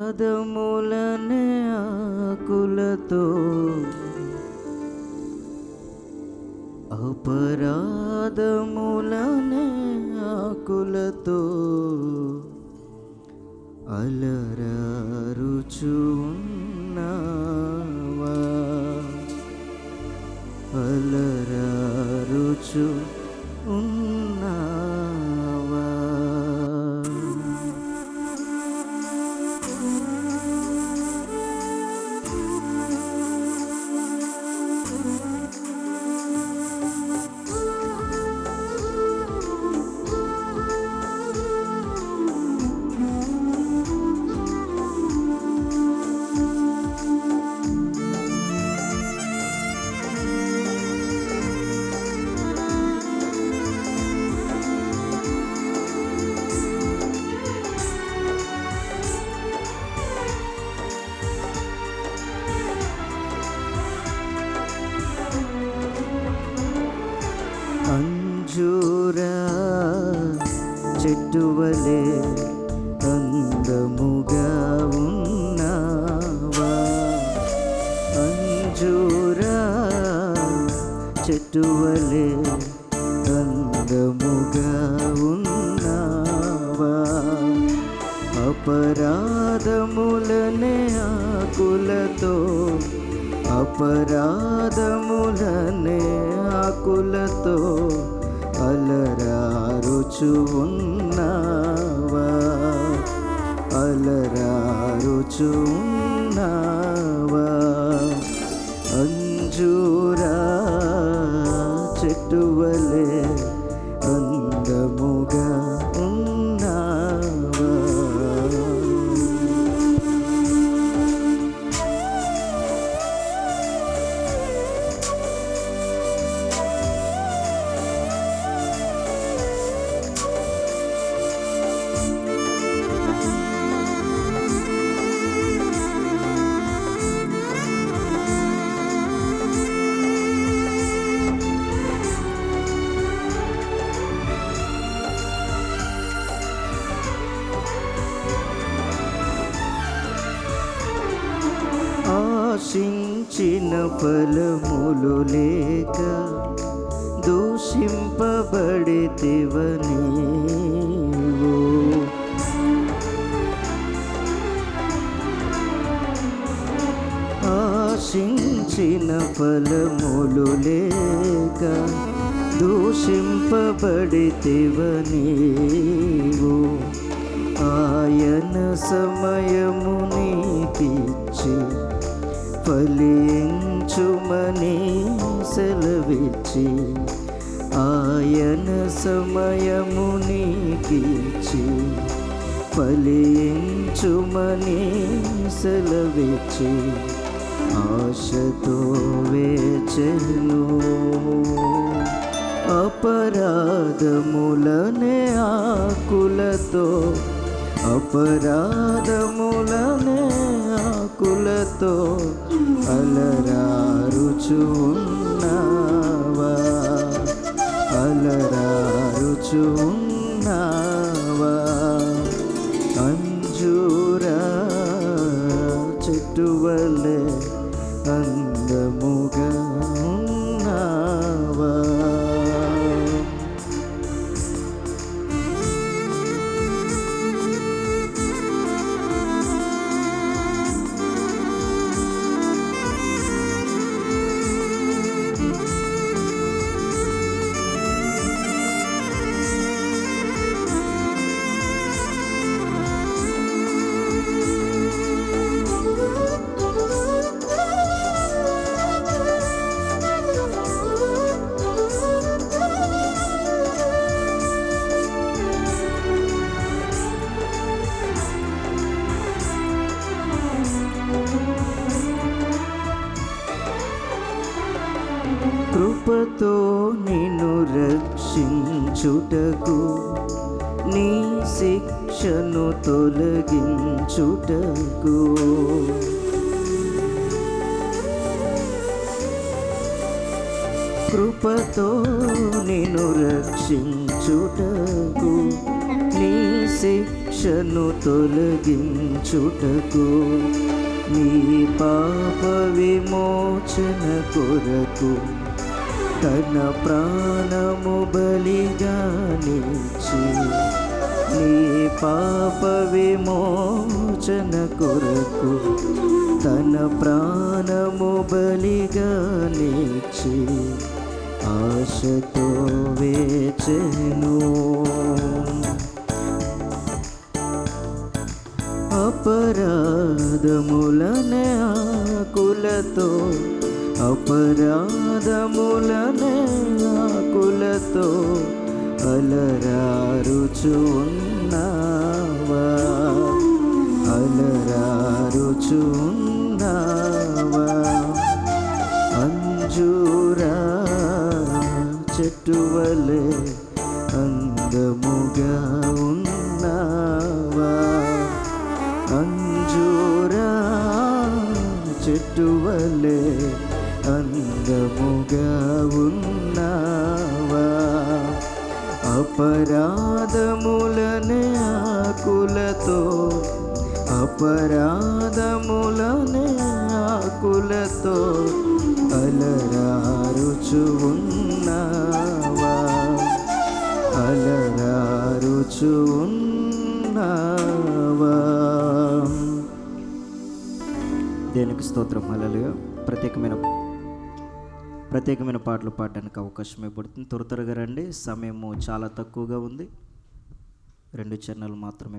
పదములనే ఆకులతో అపరాధములనే ఆకులతో చెట్టు వలె అందముగా ఉన్నావా? అంజూరా చెట్టు వలె అందముగా ఉన్నావా? అపరాధములనే ఆకులతో అపరాధములనే ఆకులతో అలరారుచు ఉన్నావా అలరారుచు ఉన్నావా అంజూరా చెట్టువలే అందముగా ఆశించిన ఫలములు లేక దూషింపబడితివని ఆశించిన ఫలములు లేక దూషింపబడితివనీవు ఆయన సమయము నీకిచ్చి ఫలించుమని సెలవిచ్చి ఆయన సమయము నీకిచ్చి ఫలించుమని సెలవిచ్చి ఆశతో వేచెను. అపరాధములనే ఆకులతో అపరాధములనే ఆకులతో అలరారుచున్నావా అలరారుచున్నావా అంజూరా చెట్టు వలె అందముగా నిన్ను రక్షించుటకు నీ శిక్షను తొలగించుటకు. కృపతో నిన్ను రక్షించుటకు నీ శిక్షను తొలగించుటకు. నీ పాప విమోచన కొరకు తన ప్రాణము బలిగా నిలిచి నీ పాప విమోచన కొరకు తన ప్రాణము బలిగా నిలిచి ఆశతో వేచెను. అపరాధములనే ఆకులతో అపరాధములనే ఆకులతో అలరారుచున్నావా? అలరారుచున్నావా? అంజూరా చెట్టువలే అందముగా ఉన్నావా? అంజూరా చెట్టువలే వలె ఉన్నావా? అపరాధములనే ఆకులతో అపరాధములనే ఆకులతో అలరారుచు ఉన్నావా? అలరారుచు ఉన్నావా? దేనికి స్తోత్రం. అలలుగా ప్రత్యేకమైన ప్రత్యేకమైన పాటలు పాడడానికి అవకాశం ఇవ్వబడుతుంది. త్వర త్వరగా రండి. సమయము చాలా తక్కువగా ఉంది. రెండు చరణాలు మాత్రమే